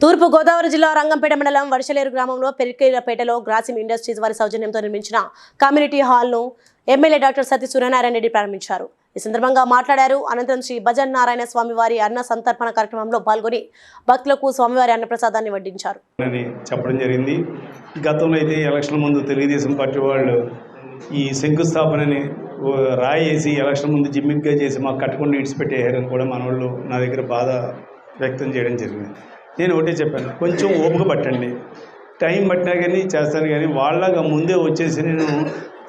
తూర్పు గోదావరి జిల్లా రంగంపేట మండలం వర్షలేరు గ్రామంలో పెరికేలపేటలో గ్రాసిమ్ ఇండస్ట్రీస్ వారి సౌజన్యంతో నిర్మించిన కమ్యూనిటీ హాల్ను ఎమ్మెల్యే డాక్టర్ సతీ సూర్యనారాయణ రెడ్డి ప్రారంభించారు. ఈ సందర్భంగా మాట్లాడారు. అనంతరం శ్రీ భజన్ నారాయణ స్వామి వారి అన్న సంతర్పణ కార్యక్రమంలో పాల్గొని భక్తులకు స్వామివారి అన్నప్రసాదాన్ని వడ్డించారు. అని చెప్పడం జరిగింది. గతంలో అయితే ఎలక్షన్ ముందు తెలుగుదేశం పార్టీ వాళ్ళు ఈ శంకుస్థాపనని ఓ రాయి వేసి ఎలక్షన్ ముందు జిమ్మిక్గా చేసి మాకు కట్టుకుని ఇడిచిపెట్టేయారని కూడా మన వాళ్ళు నా దగ్గర బాధ వ్యక్తం చేయడం జరిగింది. నేను ఒకటే చెప్పాను కొంచెం ఓపిక పట్టండి. టైం పట్టినా కానీ చేస్తాను కానీ వాళ్ళగా ముందే వచ్చేసి నేను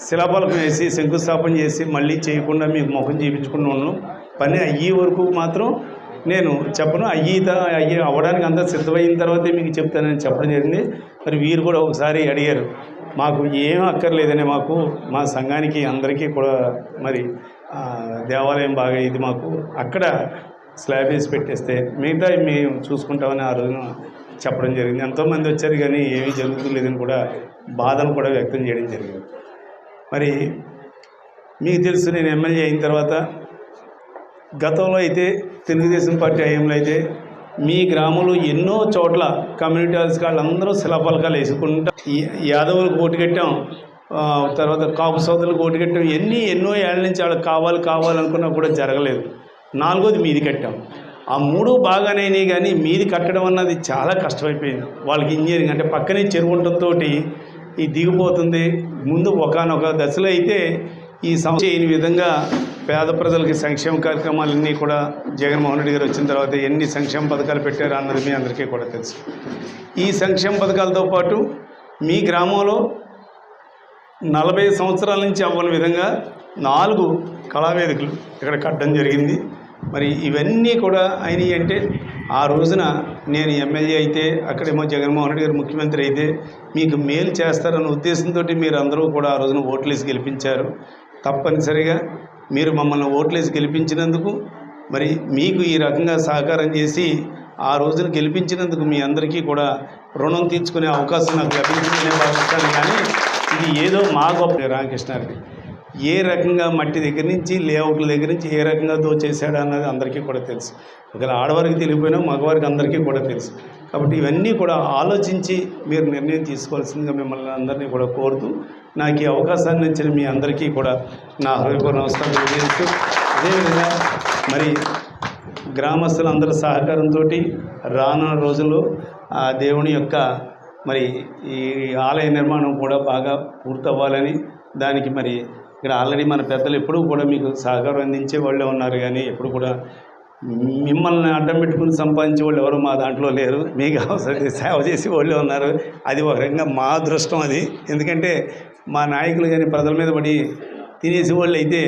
శిలాపలకం వేసి శంకుస్థాపన చేసి మళ్ళీ చేయకుండా మీకు ముఖం చూపించుకున్నాను పని అయ్యే వరకు మాత్రం నేను చెప్పను. అయ్యి అయ్యి అవ్వడానికి అంతా సిద్ధమైన తర్వాతే మీకు చెప్తానని చెప్పడం జరిగింది. మరి వీరు కూడా ఒకసారి అడిగారు మాకు ఏం అక్కర్లేదని మాకు మా సంఘానికి అందరికీ కూడా మరి దేవాలయం బాగా ఇది మాకు. అక్కడ స్లాబ్ వేసి పెట్టేస్తే మిగతా మేము చూసుకుంటామని ఆ రోజున చెప్పడం జరిగింది. ఎంతోమంది వచ్చారు కానీ ఏమీ జరుగుతులేదని కూడా బాధను కూడా వ్యక్తం చేయడం జరిగింది. మరి మీకు తెలుసు నేను ఎమ్మెల్యే అయిన తర్వాత గతంలో అయితే తెలుగుదేశం పార్టీ హయాంలో అయితే మీ గ్రామంలో ఎన్నో చోట్ల కమ్యూనిటీ హాల్స్ వాళ్ళందరూ శిలాఫలకాలు వేసుకుంటా ఈ- యాదవులకు ఓటు కట్టాం. తర్వాత కాపు సోదరులకు ఓటు కట్టాం. ఎన్ని ఎన్నో ఏళ్ళ నుంచి వాళ్ళకి కావాలి కావాలనుకున్నా కూడా జరగలేదు. నాలుగోది మీది కట్టాం. ఆ మూడు బాగానే అయినాయి కానీ మీది కట్టడం అన్నది చాలా కష్టమైపోయింది. వాళ్ళకి ఇంజనీరింగ్ అంటే పక్కనే చెరువు ఉండటంతో ఈ దిగిపోతుంది. ముందు ఒకనొక దశలో అయితే ఈ సమస్య అయిన విధంగా పేద ప్రజలకి సంక్షేమ కార్యక్రమాలన్నీ కూడా జగన్మోహన్ రెడ్డి గారు వచ్చిన తర్వాత ఎన్ని సంక్షేమ పథకాలు పెట్టారో అన్నది మీ అందరికీ కూడా తెలుసు. ఈ సంక్షేమ పథకాలతో పాటు మీ గ్రామంలో నలభై సంవత్సరాల నుంచి అవ్వని విధంగా నాలుగు కళావేదికలు ఇక్కడ కట్టడం జరిగింది. మరి ఇవన్నీ కూడా అయినాయి అంటే ఆ రోజున నేను ఎమ్మెల్యే అయితే అక్కడేమో జగన్మోహన్ రెడ్డి గారు ముఖ్యమంత్రి అయితే మీకు మేలు చేస్తారన్న ఉద్దేశంతో మీరు అందరూ కూడా ఆ రోజున ఓట్లేసి గెలిపించారు. తప్పనిసరిగా మీరు మమ్మల్ని ఓట్లేసి గెలిపించినందుకు మరి మీకు ఈ రకంగా సహకారం చేసి ఆ రోజున గెలిపించినందుకు మీ అందరికీ కూడా రుణం తీర్చుకునే అవకాశం నాకు లభించిందనే భావిస్తాను. కానీ ఇది ఏదో మా గొప్ప రామకృష్ణారెడ్డి. ఏ రకంగా మట్టి దగ్గర నుంచి లేఅవుట్ల దగ్గర నుంచి ఏ రకంగా దోచేశాడు అన్నది అందరికీ కూడా తెలుసు. ఒకవేళ ఆడవారికి తెలియపోయినా మగవారికి అందరికీ కూడా తెలుసు. కాబట్టి ఇవన్నీ కూడా ఆలోచించి మీరు నిర్ణయం తీసుకోవాల్సిందిగా మిమ్మల్ని అందరినీ కూడా కోరుతూ నాకు ఈ అవకాశాన్ని ఇచ్చిన మీ అందరికీ కూడా నా హృదయపూర్వ నమస్కారం తెలియజేస్తూ అదేవిధంగా మరి గ్రామస్తులందరి సహకారంతో రానున్న రోజుల్లో ఆ దేవుని యొక్క మరి ఈ ఆలయ నిర్మాణం కూడా బాగా పూర్తవ్వాలని దానికి మరి ఇక్కడ ఆల్రెడీ మన పెద్దలు ఎప్పుడూ కూడా మీకు సహకారం అందించే వాళ్ళే ఉన్నారు కానీ ఎప్పుడు కూడా మిమ్మల్ని అడ్డం పెట్టుకుని సంపాదించే వాళ్ళు ఎవరు మా దాంట్లో లేరు. మీకు అవసరం సేవ చేసే వాళ్ళే ఉన్నారు. అది ఒక రకంగా మా అదృష్టం అది. ఎందుకంటే మా నాయకులు కానీ ప్రజల మీద పడి తినేసే వాళ్ళు అయితే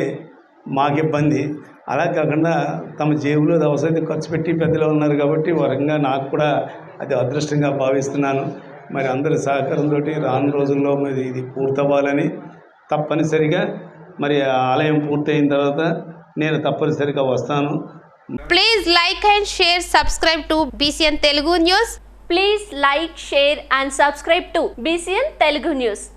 మాకు ఇబ్బంది. అలా కాకుండా తమ జేబులో అవసరం ఖర్చు పెట్టి పెద్దలు ఉన్నారు కాబట్టి ఒక రకంగా నాకు కూడా అది అదృష్టంగా భావిస్తున్నాను. మరి అందరి సహకారంతో రాను రోజుల్లో మరి ఇది పూర్తవ్వాలని తప్పనిసరిగా మరి ఆలయం పూర్తయిన తర్వాత నేను తప్పనిసరిగా వస్తాను. Please like and share subscribe to BCN Telugu news please like share and subscribe to BCN Telugu news